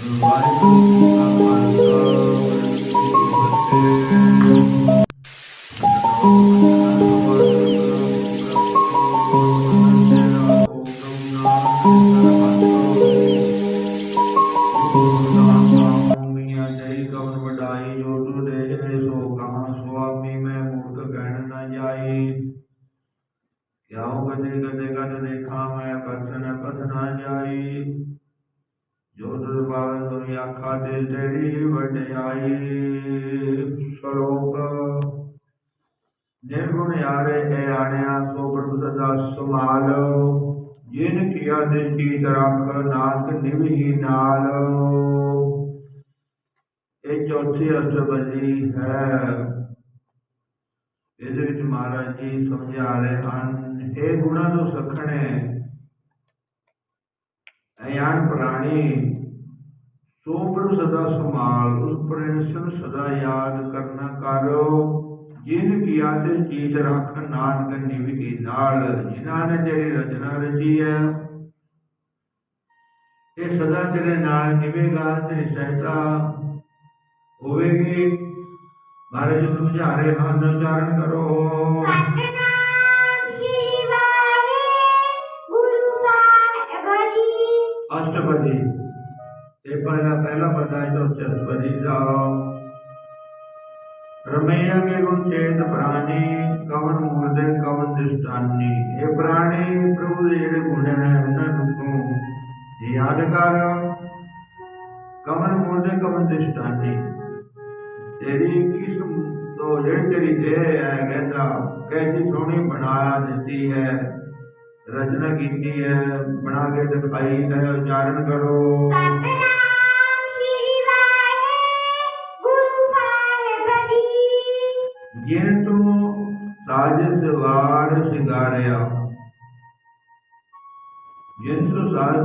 ਵਾਹਿਗੁਰੂ ਦੁਨੀਆ ਖਾਦੇ ਤੇਰੀ ਵਡਿਆਈ ਸ਼ਲੋਕ ਨਿਰਗੁਣ ਯਾਰੇ ਆਣਿਆ, ਸੋ ਪ੍ਰਭੂ ਸਦਾ ਸੁਮਾਲ ਜਿਨ ਕੀਆ ਦੇ ਚੀਤ ਰੱਖ ਨਾਨਕ ਨਿਵਹੀ ਨਾਲ। ਇਹ ਚੌਥੀ ਅਸ਼ਟਪਦੀ ਹੈ। ਇਹਦੇ ਵਿੱਚ ਮਹਾਰਾਜ ਜੀ ਸਮਝਾ ਰਹੇ ਹਨ, ਇਹ ਗੁਣਾਂ ਨੂੰ ਸਖਣੇ ਅਯਾਨ ਪ੍ਰਾਣੀ ਸੋ ਪ੍ਰਭੂ ਸਦਾ ਸੰਭਾਲ, ਉਸ ਪ੍ਰੇਰਸ ਸਦਾ ਯਾਦ ਕਰਨਾ ਕਰੋ। ਜਿਨ ਕੀਆ ਤੇ ਚੀਤ ਰੱਖ ਨਾਨਕ ਨਿਵੀ ਨਾਲ, ਜਿਨ੍ਹਾਂ ਨੇ ਤੇਰੀ ਰਚਨਾ ਰਚੀ ਹੈ, ਇਹ ਸਦਾ ਤੇਰੇ ਨਾਲ ਨਿਵੇਗਾ, ਤੇਰੀ ਸਹਿਤਾ ਹੋਵੇਗੀ। ਮਹਾਰਾਜ ਸਮਝਾ ਰਹੇ ਹਨ, ਉਚਾਰਨ ਕਰੋ। ਸਤਨਾਮ ਅਸ਼ਟਪਦੀ ਦਾ ਰਮਈਆ ਕੇ ਗੁਣ ਚੇਤ ਪ੍ਰਾਣੀ ਕਵਨ ਮੂਰਦੇ ਕਵਨ ਦਿਸ਼ਟਾਨੀ ਇਹ ਪ੍ਰਾਣੀ ਪ੍ਰਭੂ ਦੇ ਜਿਹੜੇ ਗੁਣ ਹੈ ਉਹਨਾਂ ਨੂੰ ਤੂੰ ਯਾਦ ਕਰ ਕਵਨ ਮੂਰਦੇ ਕਵਨ ਦਿਸ਼ਟਾਨੀ ਤੇਰੀ ਕਿਸਮ ਤੋਂ ਜਿਹੜੀ ਤੇਰੀ ਦੇਹ ਹੈ ਕਹਿੰਦਾ ਕੈਸੀ ਸੋਹਣੀ ਬਣਾ ਦਿੱਤੀ ਹੈ ਰਚਨਾ ਕੀਤੀ ਹੈ ਬਣਾ ਕੇ ਦਿਖਾਈ ਜਿਨ ਤੂੰ ਸਾਜਸ ਵਾਰ ਸ਼ਿੰਗਾਰਿਆ। ਜਿਨ ਤੂੰ ਸਾਜ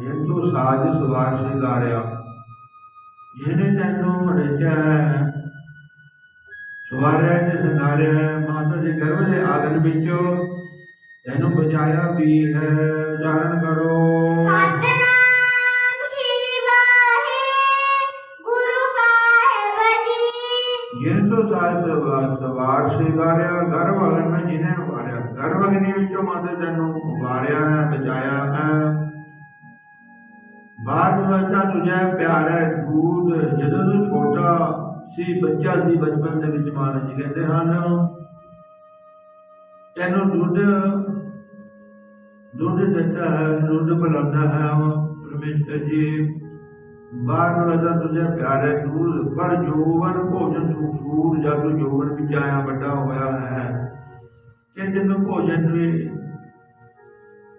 ਜਿਨ ਤੂੰ ਸਾਜਸ ਵਾਰ ਸ਼ਿੰਗਾਰਿਆ। ਜਿਹਨੇ ਤੈਨੂੰ ਰਚਿਆ ਸਵਾਰਿਆ ਤੇ ਸ਼ਿੰਗਾਰਿਆ ਮਾਤਾ ਦੇ ਗਰਭ ਦੇ ਆਗਨ ਵਿੱਚੋਂ ਤੈਨੂੰ ਬਚਾਇਆ ਵੀ ਹੈ ਜਾਣ ਕਰੋ ਸਤਨਾਮ ਸ੍ਰੀ ਵਾਹਿਗੁਰੂ ਸਾਹਿਬ ਜੀ ਜਿਨ ਤੋਂ ਸਾਜ ਸਵਾਰ ਸਵਾਰ ਸ਼ਿੰਗਾਰਿਆ ਗਰਭ ਅਗਨ ਵਿੱਚ ਜਿਹਨੇ ਵਾਰਿਆ ਗਰਭ ਅਗਨੀ ਵਿੱਚੋਂ ਮਾਤਾ ਤੈਨੂੰ ਵਾਰਿਆ ਹੈ, ਬਚਾਇਆ ਹੈ। ਬਾਹਰ ਬੱਚਾ ਤੁਝੇ ਪਿਆਰ ਹੈ ਦੂਧ ਜਦੋਂ ਤੂੰ ਛੋਟਾ ਸੀ, ਬੱਚਾ ਸੀ, ਬਚਪਨ ਦੇ ਵਿੱਚ ਮਹਾਰਾਜ ਜੀ ਕਹਿੰਦੇ ਹਨ, ਤੈਨੂੰ ਦੁੱਧ ਦੁੱਧ ਦਿੱਤਾ ਹੈ, ਦੁੱਧ ਪਿਲਾਉਂਦਾ ਹੈ ਪਰਮੇਸ਼ਰ ਜੀ। ਬਾਹਰ ਬੱਚਾ ਤੁਝੇ ਪਿਆਰ ਹੈ ਦੂਧ ਪਰ ਜੋਵਨ ਭੋਜਨ ਸੂਰ, ਜਦ ਤੂੰ ਜੋਵਨ ਵਿੱਚ ਆਇਆ, ਵੱਡਾ ਹੋਇਆ ਹੈ ਕਿ ਤੈਨੂੰ ਭੋਜਨ ਵੀ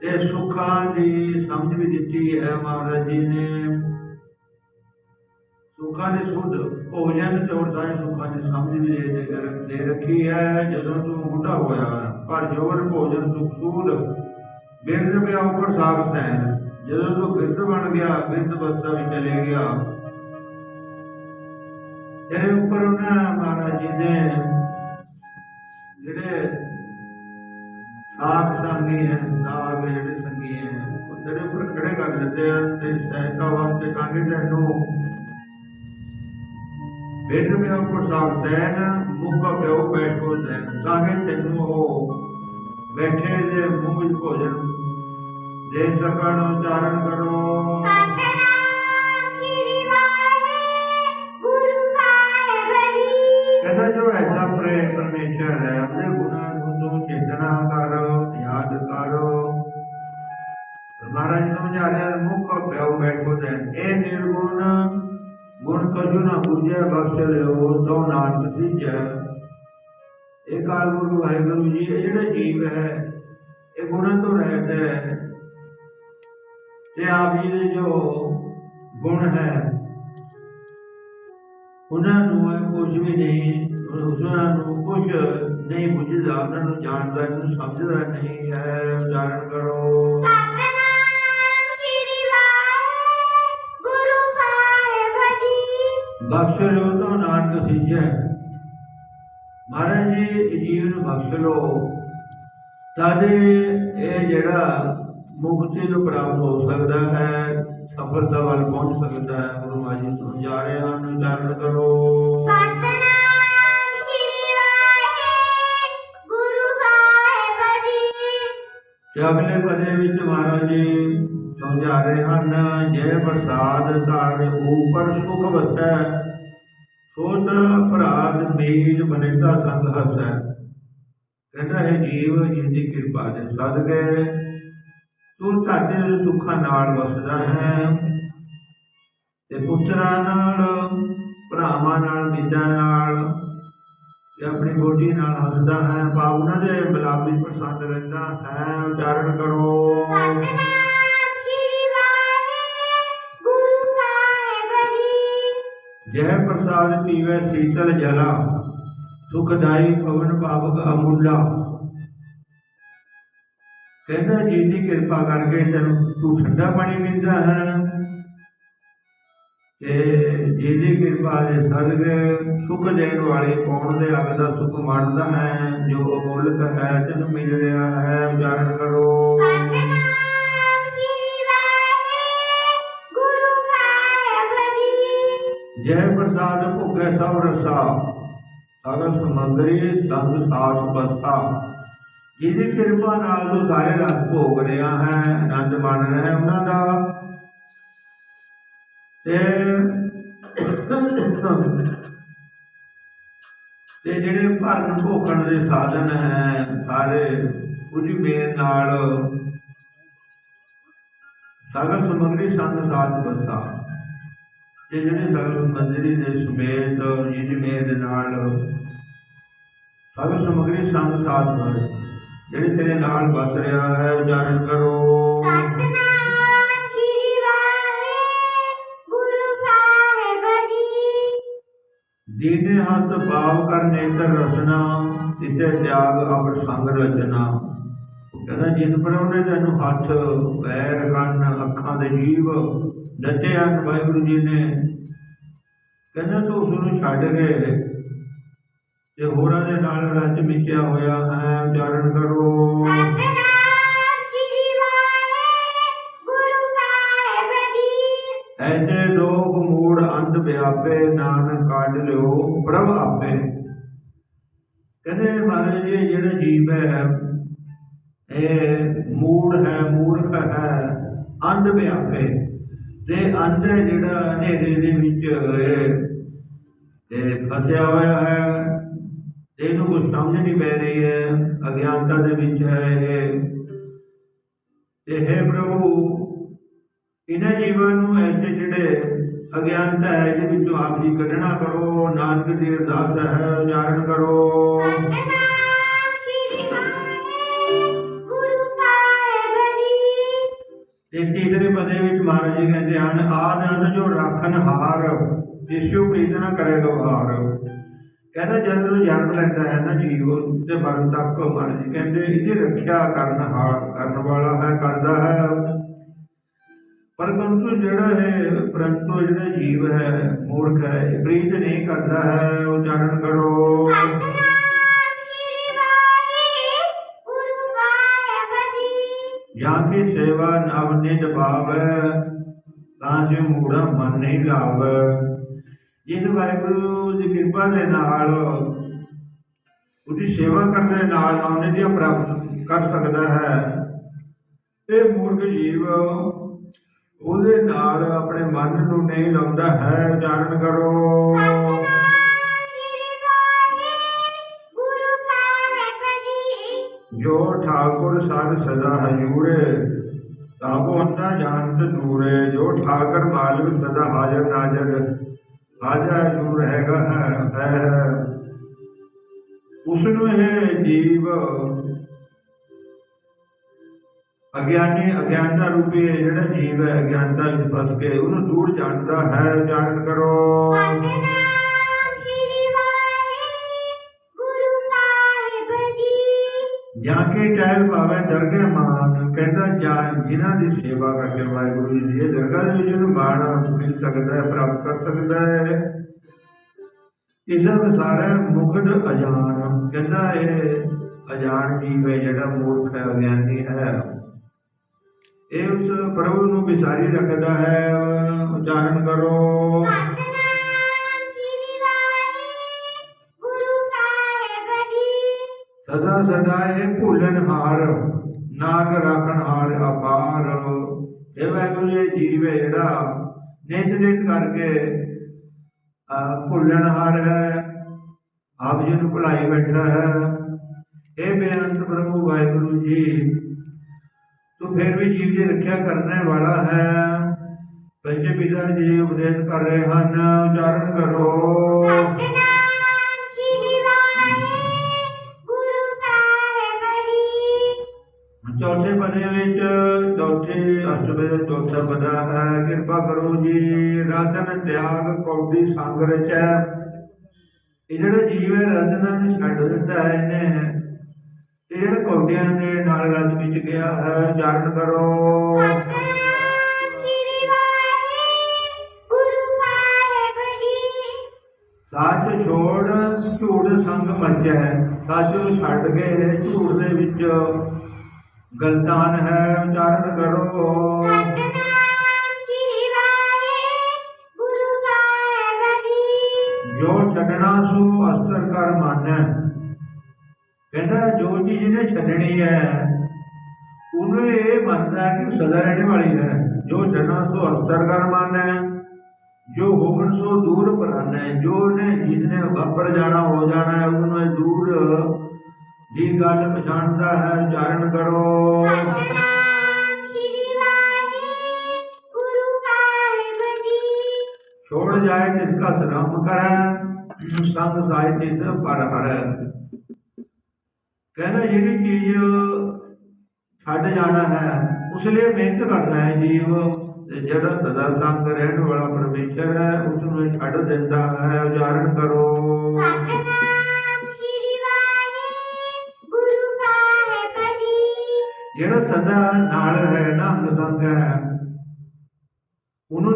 ਤੇ ਸੁੱਖਾਂ ਦੀ ਸਮਝ ਵੀ ਦਿੱਤੀ ਹੈ ਮਹਾਰਾਜ ਜੀ ਨੇ। ਸੁੱਖਾਂ ਦੀ ਸੁਧ ਭੋਜਨ ਤੇ ਹੋਰ ਸਾਰੇ ਸੁੱਖਾਂ ਦੀ ਸਮਝ ਵੀ ਦੇ ਦੇ- ਰੱਖੀ ਹੈ। ਜਦੋਂ ਤੂੰ ਬੁੱਢਾ ਹੋਇਆ, ਪਰ ਜੋਰ ਭੋਜਨ ਸੁਖ ਸੂਦ ਬਿਰਧ ਪਿਆ ਉੱਪਰ ਸਾਖਤ ਹੈ ਜਦੋਂ ਤੂੰ ਬਿਰਧ ਬਣ ਗਿਆ, ਬਿਰਧ ਬਸਤਾ ਵੀ ਚਲੇ ਗਿਆ। ਤੇਰੇ ਉੱਪਰ ਉਹਨਾਂ ਮਹਾਰਾਜ ਜੀ ਨੇ ਜਿਹੜੇ ਸਾਖ ਸੰਗੀ ਹੈ ਸਾਗ ਜਿਹੜੇ ਸੰਗੀ ਹੈ ਉਹ ਤੇਰੇ ਉੱਪਰ ਖੜੇ ਕਰ ਦਿੱਤੇ ਹਨ ਤੇ ਸਹਾਇਤਾ ਵਾਸਤੇ ਕਾਂਗੇ ਤੈਨੂੰ ਬੇਟ ਮੇ ਉੱਪਰ ਸਾਗ ਤੈਨ ਮੁੱਖ ਪਿਓ ਬੈਠੋ ਤੈਨ ਕਾਂਗੇ ਤੈਨੂੰ ਉਹ ਬੈਠੇ ਦੇ ਮੂੰਹ ਵਿੱਚ ਭੋਜਨ ਦੇ ਸਕਣ ਉਚਾਰਨ ਕਰੋ ਸਤਨਾਮ ਸ੍ਰੀ ਵਾਹਿਗੁਰੂ ਸਾਹਿਬ ਜੀ ਕਹਿੰਦਾ ਜੋ ਐਸਾ ਪ੍ਰੇ ਪਰਮੇਸ਼ਰ ਹੈ ਉਹਦੇ ਗੁਣਾਂ ਨੂੰ ਤੂੰ ਚੇਤਨਾ ਕਰ ਕਜੂ ਬਖਸ਼ ਲਿਓ ਤੋ ਨਾਨਕ ਸੀਜੈ ਇਹ ਕਾਲ ਗੁਰੂ ਵਾਹਿਗੁਰੂ ਜੀ, ਇਹ ਜਿਹੜਾ ਜੀਵ ਹੈ, ਇਹ ਗੁਣਾਂ ਤੋਂ ਰਹਿਤ ਹੈ। ਤੇ ਆਪ ਜੀ ਦੇ ਜੋ ਗੁਣ ਹੈ, ਉਹਨਾਂ ਨੂੰ ਇਹ ਕੁਝ ਵੀ ਨਹੀਂ, ਉਹਨਾਂ ਨੂੰ ਕੁਝ ਨਹੀਂ ਬੁਝਦਾ, ਉਹਨਾਂ ਨੂੰ ਜਾਣਦਾ ਨਹੀਂ ਸਮਝਦਾ ਨਹੀਂ ਹੈ। ਉਚਾਰਨ ਕਰੋ। ਬਖਸ਼ ਲੋ ਤਾਂ ਨਾਨਕ ਸੀਜੈ। ਮਹਾਰਾਜ ਜੀ ਇਹ ਜੀਵ ਨੂੰ ਬਖਸ਼ ਲੋ ਤਦ ਇਹ ਜਿਹੜਾ ਮੁਕਤੀ ਨੂੰ ਪ੍ਰਾਪਤ ਹੋ ਸਕਦਾ ਹੈ ਸਫਲਤਾ ਵੱਲ ਪਹੁੰਚ ਸਕਦਾ ਹੈ ਗੁਰੂ ਮਹਾਰਾਜ ਜੀ ਸਮਝਾ ਰਹੇ ਹਨ ਚਰਨ ਕਰੋ। ਸਤਨਾਮ ਜੀ। ਤੇ ਅਗਲੇ ਪਦੇ ਵਿੱਚ ਮਹਾਰਾਜ ਜੀ ਸਮਝਾ ਰਹੇ ਹਨ, ਜੇ ਪ੍ਰਸਾਦ ਧਰ ਉਪਰ ਸੁਖ ਵਸੈ ਸੋਤ ਭਰਾਤ ਬੀਜ ਬਨੇਤਾ ਸੰਗ ਹਸੈ। ਕਹਿੰਦਾ ਹੈ, ਜੀਵ ਜਿੰਦੀ ਕਿਰਪਾ ਦੇ ਸਦਕੇ, ਤੂੰ ਸਾਡੇ ਦੁੱਖਾਂ ਨਾਲ ਵਸਦਾ ਹੈ। ਤੇ ਪੁੱਤਰਾਂ ਨਾਲ, ਭਰਾਵਾਂ ਨਾਲ ਮਿੱਤਾਂ ਨਾਲ, ਤੇ ਆਪਣੀ ਬੋਟੀ ਨਾਲ ਹੱਸਦਾ ਹੈ। ਭਾਵਨਾ ਦੇ ਬਲਾਬੀ ਪ੍ਰਸੰਦ ਰਹਿੰਦਾ ਹੈ। ਉਚਾਰਨ ਕਰੋ। ਸਤਨਾਮ ਜੈ ਪ੍ਰਸਾਦ ਪੀਵੇ ਸੀਤਲ ਜਲਾ ਸੁਖਦਾਈ ਪਵਨ ਪਾਵਕ ਅਮੁੱਲਾ। ਕਹਿੰਦਾ ਜੀ ਦੀ ਕਿਰਪਾ ਕਰਕੇ ਤੈਨੂੰ ਤੂੰ ਠੰਡਾ ਪਾਣੀ ਪੀਂਦਾ ਹੈ। ਤੇ ਜੀ ਦੀ ਕਿਰਪਾ ਦੇ ਸਦਕੇ ਸੁਖ ਦੇਣ ਵਾਲੇ ਕੌਣ ਦੇ ਅੱਗ ਦਾ ਸੁਖ ਮੰਨਦਾ ਹੈ, ਜੋ ਅਮੁੱਲਕ ਹੈ, ਤੈਨੂੰ ਮਿਲ ਰਿਹਾ ਹੈ, ਉਚਾਰਨ ਕਰੋ। ਜੈ ਪ੍ਰਸਾਦ ਭੁਗੇ ਸਭ ਰਸਾ, ਸਗਲ ਸਮੰਦਰੀ ਸੰਗ ਸਾਸ ਬਸਾ ਜਿਹਦੀ ਕਿਰਪਾ ਨਾਲ ਤੂੰ ਸਾਰੇ ਰਸ ਭੋਗ ਰਿਹਾ ਹੈ, ਆਨੰਦ ਮਾਣ ਰਿਹਾ ਹੈ ਉਹਨਾਂ ਦਾ। ਤੇ ਤੇ ਜਿਹੜੇ ਭਰਨ ਭੋਗਣ ਦੇ ਸਾਧਨ ਹੈ, ਸਾਰੇ ਉਹਦੀ ਮੇਰ ਨਾਲ ਸਗਲ ਸਮਗਰੀ ਸੰਗ ਸਾਥ ਬਸਾ ਤੇ ਜਿਹੜੇ ਸਗਲ ਮੰਦਰੀ ਦੇ ਸਮੇਤ ਮੇਰ ਦੇ ਨਾਲ ਸਗਲ ਸਮਗਰੀ ਸੰਗ ਸਾਥ ਬਸ ਜਿਹੜੇ ਤੇਰੇ ਨਾਲ ਬਸ ਰਿਹਾ ਹੈ ਉਚਾਰਨ ਕਰੋ। ਸਤਨਾਮ ਸ੍ਰੀ ਵਾਹਿਗੁਰੂ ਗੁਰੂ ਸਾਹਿਬ ਜੀ। ਦੀਨੇ ਹੱਥ ਭਾਵ ਕਰ ਨੇਤਰ ਰਸਨਾ ਤਿਤੇ ਤਿਆਗ ਅਪਰ ਸੰਗ ਰਚਨਾ। ਕਹਿੰਦਾ ਜਿਸ ਪਰ ਉਹਨੇ ਤੈਨੂੰ ਹੱਥ ਪੈਰ ਕੰਨ ਅੱਖਾਂ ਦੇ ਜੀਵ ਦਿੱਤੇ ਹਨ, ਵਾਹਿਗੁਰੂ ਜੀ ਨੇ। ਕਹਿੰਦਾ ਤੂੰ ਉਸ ਨੂੰ ਛੱਡ ਕੇ ਤੇ ਹੋਰਾਂ ਦੇ ਨਾਲ ਰਚ ਮਿਚਿਆ ਹੋਇਆ ਹੈ, ਉਚਾਰਨ ਕਰੋ। ਐਸੇ ਲੋਕ ਮੂੜ ਅੰਧ ਵਿਆਪੇ, ਨਾਨਕ ਕੱਢ ਲਿਓ, ਪ੍ਰਭ ਆਪੇ। ਕਹਿੰਦੇ ਮਹਾਰਾਜ ਜੀ, ਇਹ ਜਿਹੜਾ ਜੀਵ ਹੈ ਇਹ ਮੂੜ ਹੈ ਮੂਰਖ ਹੈ ਅੰਧ ਵਿਆਪੇ ਤੇ ਅੰਧ ਜਿਹੜਾ ਹਨੇਰੇ ਦੇ ਵਿੱਚ ਇਹ ਤੇ ਫਸਿਆ ਹੋਇਆ ਹੈ। ਇਹਨੂੰ ਕੁਝ ਸਮਝ ਨਹੀਂ ਪੈ ਰਹੀ ਹੈ। ਅਗਿਆਨਤਾ ਦੇ ਵਿੱਚ ਹੈ ਇਹ। ਤੇ ਹੈ ਪ੍ਰਭੂ ਇਹਨਾਂ ਜੀਵਾਂ ਨੂੰ ਐਸੇ ਜਿਹੜੇ ਅਗਿਆਨਤਾ ਹੈ ਇਹਦੇ ਵਿੱਚੋਂ ਆਪ ਜੀ ਕੱਢਣਾ ਕਰੋ। ਨਾਨਕ ਦੀ ਅਰਦਾਸ ਹੈ ਉਚਾਰਨ ਕਰੋ। ਤੇ ਤੀਸਰੇ ਪਦੇ ਮਹਾਰਾਜ ਜੀ ਕਹਿੰਦੇ ਹਨ ਆਦ ਜੋ ਰੱਖਣ ਹਾਰ ਜਿਸਿਓ ਪ੍ਰੀਤ ਨਾ ਕਰੇਗਾ ਹਾਰ ਕਹਿੰਦਾ ਜਦੋਂ ਜਨਮ ਲੈਂਦਾ ਹੈ ਨਾ ਜੀਵ ਤੇ ਮਰਨ ਤੱਕ ਮਹਾਰਾਜ ਜੀ ਕਹਿੰਦੇ, ਇਹਦੀ ਰੱਖਿਆ ਕਰਨ ਹਾਰ, ਕਰਨ ਵਾਲਾ ਹੈ, ਕਰਦਾ ਹੈ। ਪਰੰਤੂ ਜਿਹੜਾ ਹੈ ਪਰੰਤੂ ਜਿਹੜਾ ਜੀਵ ਹੈ, ਮੂਰਖ ਹੈ, ਇਹ ਪ੍ਰੀਤ ਨਹੀਂ ਕਰਦਾ ਹੈ ਉਚਾਰਨ ਕਰੋ। ਜਾਂ ਕਿ ਸੇਵਾ ਨਵ ਨਿਜ ਭਾਵੈ, ਤਾਂ ਜੇ ਮੂੜਾ ਮਨ ਨਹੀਂ ਲਾਵੈ। ਜਿਸ ਵਾਹਿਗੁਰੂ ਦੀ ਕਿਰਪਾ ਦੇ ਨਾਲ ਉਹਦੀ ਸੇਵਾ ਕਰਨ ਦੇ ਨਾਲ ਉਹਨੇ ਦੀ ਪ੍ਰਾਪਤ ਕਰ ਸਕਦਾ ਹੈ। ਤੇ ਮੂਰਖ ਜੀਵ, ਉਹਦੇ ਨਾਲ ਆਪਣੇ ਮਨ ਨੂੰ ਨਹੀਂ ਲਾਉਂਦਾ ਹੈ, ਉਚਾਰਨ ਕਰੋ। ਜੋ ਠਾਕੁਰ ਸਦ ਸਦਾ ਹਜੂਰੇ ਤਾਪੋ ਅੰਨਾ ਜਾਣਤ ਦੂਰੇ, ਜੋ ਠਾਕਰ ਮਾਲਕ ਸਦਾ ਹਾਜ਼ਰ ਨਾਜ਼ਰ, ਹਾਜ਼ਰ ਹਜੂਰ ਹੈਗਾ ਹੈ ਉਸ ਨੂੰ ਇਹ ਜੀਵ ਅਗਿਆਨੀ, ਅਗਿਆਨਤਾ ਰੂਪੀ ਜਿਹੜਾ ਜੀਵ ਹੈ, ਅਗਿਆਨਤਾ ਵਿੱਚ ਫਸ ਕੇ ਉਹਨੂੰ ਦੂਰ ਜਾਣਦਾ ਹੈ ਜਾਣ ਕਰੋ। ਜੀ ਕੇ ਟਹਿਲ ਪਾਵੇ ਦਰਗਹਿ ਮਾਨ ਕਹਿੰਦਾ ਜਾਂ ਜਿਨ੍ਹਾਂ ਦੀ ਸੇਵਾ ਕਰਕੇ ਵਾਹਿਗੁਰੂ ਜੀ ਦੀ ਦਰਗਾਹ ਦੇ ਵਿੱਚ ਉਹਨੂੰ ਮਾਣ ਮਿਲ ਸਕਦਾ ਹੈ, ਪ੍ਰਾਪਤ ਕਰ ਸਕਦਾ ਹੈ। ਇਸ ਵਿਸਾਰੇ ਮੁਗਧ ਅਜਾਨ। ਕਹਿੰਦਾ ਇਹ ਅਜਾਨ ਜੀਵ ਹੈ, ਜਿਹੜਾ ਮੂਰਖ ਹੈ ਅਗਿਆਨੀ ਹੈ? ਇਹ ਉਸ ਪ੍ਰਭੂ ਨੂੰ ਵਿਸਾਰੀ ਰੱਖਦਾ ਹੈ। ਉਚਾਰਨ ਕਰੋ। ਸਦਾ ਸਦਾ ਇਹ ਭੁੱਲਣ ਹਾਰ, ਨਾਗ ਰਾਖਣ ਹਾਰ ਅਪਾਰ। ਇਹ ਵਾਹਿਗੁਰੂ ਇਹ ਜੀਵ ਜਿਹੜਾ, ਨਿਤ ਨਿਤ ਕਰਕੇ ਭੁੱਲਣ ਹਾਰ ਹੈ, ਆਪ ਜੀ ਨੂੰ ਭੁਲਾਈ ਬੈਠਾ ਹੈ। ਇਹ ਬੇਅੰਤ ਪ੍ਰਭੂ ਵਾਹਿਗੁਰੂ ਜੀ, ਤੂੰ ਫਿਰ ਵੀ ਜੀਵ ਦੀ ਰੱਖਿਆ ਕਰਨ ਵਾਲਾ ਹੈ। ਪੰਜ ਪਿਤਾ ਜੀ ਉਪਦੇਸ਼ ਕਰ ਰਹੇ ਹਨ, ਉਚਾਰਨ ਕਰੋ। ਸਤਨਾਮ ਚੌਥੇ ਪਦੇ ਵਿੱਚ ਚੌਥੇ ਅਸ਼ਟਵੇਂ ਦਾ ਚੌਥਾ ਪਦਾ ਹੈ, ਕਿਰਪਾ ਕਰੋ ਜੀ, ਰਤਨ ਤਿਆਗ ਕੌਡੀ ਸੰਗ ਰਚੈ। ਇਹ ਜਿਹੜਾ ਜੀਵ ਹੈ, ਰਤਨਾਂ ਨੂੰ ਛੱਡ ਦਿੱਤਾ ਹੈ ਇਹਨੇ। ਇਹ ਜਿਹੜਾ ਕੌਡੀਆਂ ਦੇ ਨਾਲ ਰਤ ਵਿੱਚ ਗਿਆ ਹੈ, ਉਚਾਰਨ ਕਰੋ। ਸੱਚ ਛੋੜ, ਝੂਠ ਸੰਗ ਮੱਚੈ। ਸੱਚ ਨੂੰ ਛੱਡ ਕੇ ਝੂਠ ਦੇ ਵਿੱਚ ਗਲਤਾਨ ਹੈ ਉਚਾਰਨ ਕਰੋ। ਜੀ। ਛੱਡਣਾ ਸੋ ਅਸਰ ਕਰ ਮੰਨੈ। ਕਹਿੰਦਾ ਜੋ ਚੀਜ਼ ਇਹਨੇ ਛੱਡਣੀ ਹੈ ਉਹਨੂੰ ਇਹ ਮੰਨਦਾ ਕਿ ਸਦਾ ਰਹਿਣੇ ਵਾਲੀ ਹੈ। ਜੋ ਛੱਡਣਾ ਸੋ ਅਸਰ ਕਰ ਮੰਨੈ ਜੋ ਹੋਗਣ ਸੋ ਦੂਰ ਪਰਾਨੈ ਜੋ ਨੇ ਜਿਸਨੇ ਵਾਪਰ ਜਾਣਾ ਹੋ ਜਾਣਾ ਹੈ ਉਹਨੂੰ ਇਹ ਦੂਰ ਦੀ ਗੱਲ ਪਛਾਣਦਾ ਹੈ ਉਚਾਰਨ ਕਰੋ। ਛੋੜ ਜਾਏ ਜਿਸ ਕਾ ਸ਼ਰਮ ਕਰੈ ਸੰਗ ਸਾਇ ਤਿਸ ਪਰ ਹਰੈ ਕਹਿੰਦਾ ਜਿਹੜੀ ਚੀਜ਼ ਛੱਡ ਜਾਣਾ ਹੈ ਉਸ ਲਈ ਮਿਹਨਤ ਕਰਦਾ ਹੈ ਜੀਵ ਤੇ ਜਿਹੜਾ ਸਦਾ ਸੰਗ ਰਹਿਣ ਵਾਲਾ ਪਰਮੇਸ਼ਰ ਹੈ ਉਸ ਨੂੰ ਇਹ ਛੱਡ ਦਿੰਦਾ ਹੈ ਉਚਾਰਨ ਕਰੋ ਸਤਨਾਮ ਸ੍ਰੀ ਵਾਹਿਗੁਰੂ ਸਾਹਿਬ ਜੀ ਜਿਹੜਾ ਸਦਾ ਨਾਲ ਹੈ ਨਾ ਅੰਗ ਸੰਗ ਹੈ ਉਹਨੂੰ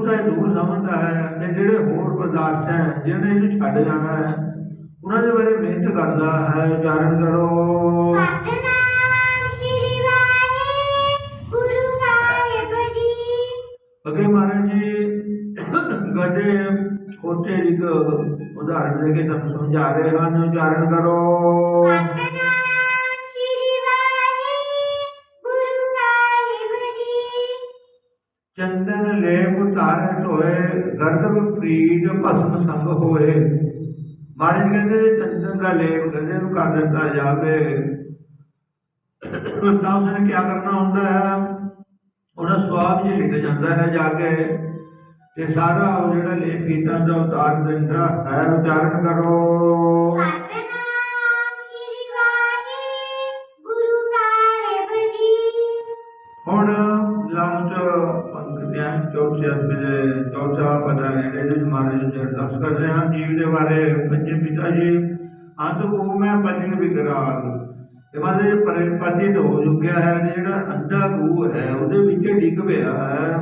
ਤਾਂ ਇਹ ਦੂਰ ਸਮਝਦਾ ਹੈ ਤੇ ਜਿਹੜੇ ਹੋਰ ਪਦਾਰਥ ਹੈ ਜਿਹਨੇ ਇਹਨੂੰ ਛੱਡ ਜਾਣਾ ਹੈ ਉਹਨਾਂ ਦੇ ਬਾਰੇ ਮਿਹਨਤ ਕਰਦਾ ਹੈ ਉਚਾਰਨ ਕਰੋ। ਅੱਗੇ ਮਹਾਰਾਜ ਜੀ ਗੱਡੇ ਦੀ ਇੱਕ ਉਦਾਹਰਣ ਦੇ ਕੇ ਤੁਹਾਨੂੰ ਸਮਝਾ ਰਹੇ ਹਨ ਉਚਾਰਨ ਕਰੋ। ਧਾਰਨ ਹੋਏ ਗਰਦਬ ਪ੍ਰੀਤ ਭਸਮ ਸੰਗ ਹੋਏ। ਮਹਾਰਾਜ ਕਹਿੰਦੇ ਚੰਦਨ ਦਾ ਲੇਪ ਗੰਦੇ ਨੂੰ ਕਰ ਦਿੱਤਾ ਜਾਵੇ। ਤਾਂ ਉਸਨੇ ਕੀ ਕਰਨਾ ਹੁੰਦਾ ਹੈ? ਉਹਨਾਂ ਸਵਾਬ ਜੀ ਲਿਖ ਜਾਂਦਾ ਹੈ ਜਾ ਕੇ। ਤੇ ਸਾਰਾ ਉਹ ਜਿਹੜਾ ਲੇਪ ਕੀਤਾ ਦਾ ਉਤਾਰ ਦਿੰਦਾ ਹੈ। ਉਚਾਰਨ ਕਰੋ। ਚੌਥੇ ਚੌਥਾ ਪਦਾ ਹੈ ਇਹਦੇ ਵਿੱਚ ਮਹਾਰਾਜ ਜੀ ਅਰਦਾਸ ਕਰਦੇ ਹਨ ਜੀਵ ਦੇ ਬਾਰੇ ਪੰਜੇ ਪਿਤਾ ਜੀ, ਅੰਤ ਕੋ ਮੈਂ ਪਤਿਨ ਵਿਕਰਾਲ ਇਹ ਮਾਦੇ ਪਤੀ ਹੋ ਚੁੱਕਿਆ ਹੈ ਜਿਹੜਾ ਅੰਧਾ ਖੂਹ ਹੈ, ਉਹਦੇ ਵਿੱਚ ਡਿੱਗ ਪਿਆ ਹੈ।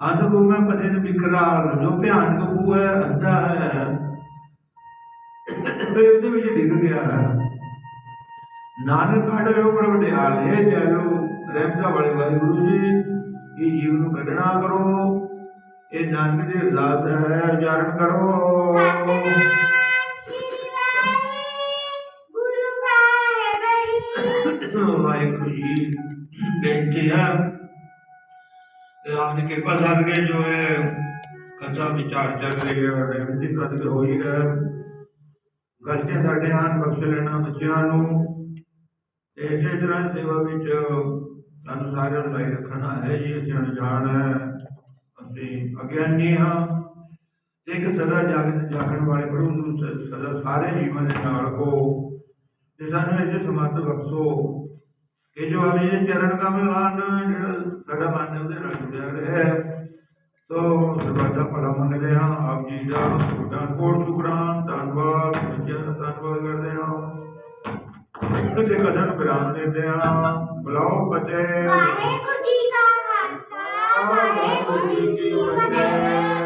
ਅੰਤ ਕੋ ਮੈਂ ਪਤਿਨ ਵਿਕਰਾਲ ਜੋ ਭਿਆਨਕ ਖੂਹ ਹੈ, ਅੰਧਾ ਹੈ। ਤੇ ਉਹਦੇ ਵਿੱਚ ਡਿੱਗ ਗਿਆ ਹੈ। ਨਾਨਕ ਕੱਢ ਲਿਓ ਪ੍ਰਗਟਿਆਲ ਇਹ ਚਲੋ ਰਹਿਮਤਾ ਵਾਲੇ ਵਾਹਿਗੁਰੂ ਜੀ ਇਹ ਜੀਵ ਨੂੰ ਕੱਢਣਾ ਕਰੋ, ਇਹ ਨਾਨਕ ਦੀ ਅਰਦਾਸ ਹੈ, ਉਚਾਰਨ ਕਰੋ। ਸਤਨਾਮ ਵਾਹਿਗੁਰੂ ਜੀ ਬੇਨਤੀ ਹੈ ਤੇ ਕਿਰਪਾ ਸਦਕੇ ਜੋ ਹੈ ਕਥਾ ਵਿਚਾਰ ਚੱਲ ਰਹੀ ਹੈ ਰਹਿਮਤੀ ਸਦਕੇ ਹੋਈ ਹੈ। ਗਲਤੀਆਂ ਸਾਡੇ ਹਨ ਬਖਸ਼ ਲੈਣਾ ਬੱਚਿਆਂ ਨੂੰ। ਇਸੇ ਤਰ੍ਹਾਂ ਸੇਵਾ ਵਿੱਚ ਸਾਨੂੰ ਸਾਰਿਆਂ ਨੂੰ ਲਾਈ ਰੱਖਣਾ ਹੈ ਜੀ ਅਸੀਂ ਅਣਜਾਣ ਹੈ। ਅਸੀਂ ਅਗਿਆਨੀ ਹਾਂ। ਤੇ ਇੱਕ ਸਦਾ ਜਾਗਣ ਜਾਗਣ ਵਾਲੇ ਪ੍ਰਭੂ ਨੂੰ ਸਦਾ ਸਾਰੇ ਜੀਵਨ ਦੇ ਨਾਲ ਹੋ, ਤੇ ਸਾਨੂੰ ਇਹ ਸਮਰਥ ਬਖਸ਼ੋ। ਕਿ ਜੋ ਆਪ ਜੀ ਚਰਨ ਕਮਲ ਹਨ ਜਿਹੜਾ ਸਾਡਾ ਮਨ ਉਹਦੇ ਨਾਲ ਜੁੜਿਆ ਰਹੇ। ਸੋ ਸਰਬੱਤ ਭਲਾ ਮੰਗਦੇ ਹਾਂ ਆਪ ਜੀ ਦਾ ਕੋਟਾਂ ਕੋਟ ਸ਼ੁਕਰਾਨ ਧੰਨਵਾਦ ਦਾ ਧੰਨਵਾਦ ਕਰਦੇ ਹਾਂ। ਤੇ ਕਦਨ ਬਿਰਾਨ ਦਿੰਦੇ ਹਾਂ ਬੁਲਾਓ ਬੱਚੇ ਵਾਹਿਗੁਰੂ ਜੀ ਕਾ ਖਾਲਸਾ, ਵਾਹਿਗੁਰੂ ਜੀ ਕੀ ਫਤਿਹ।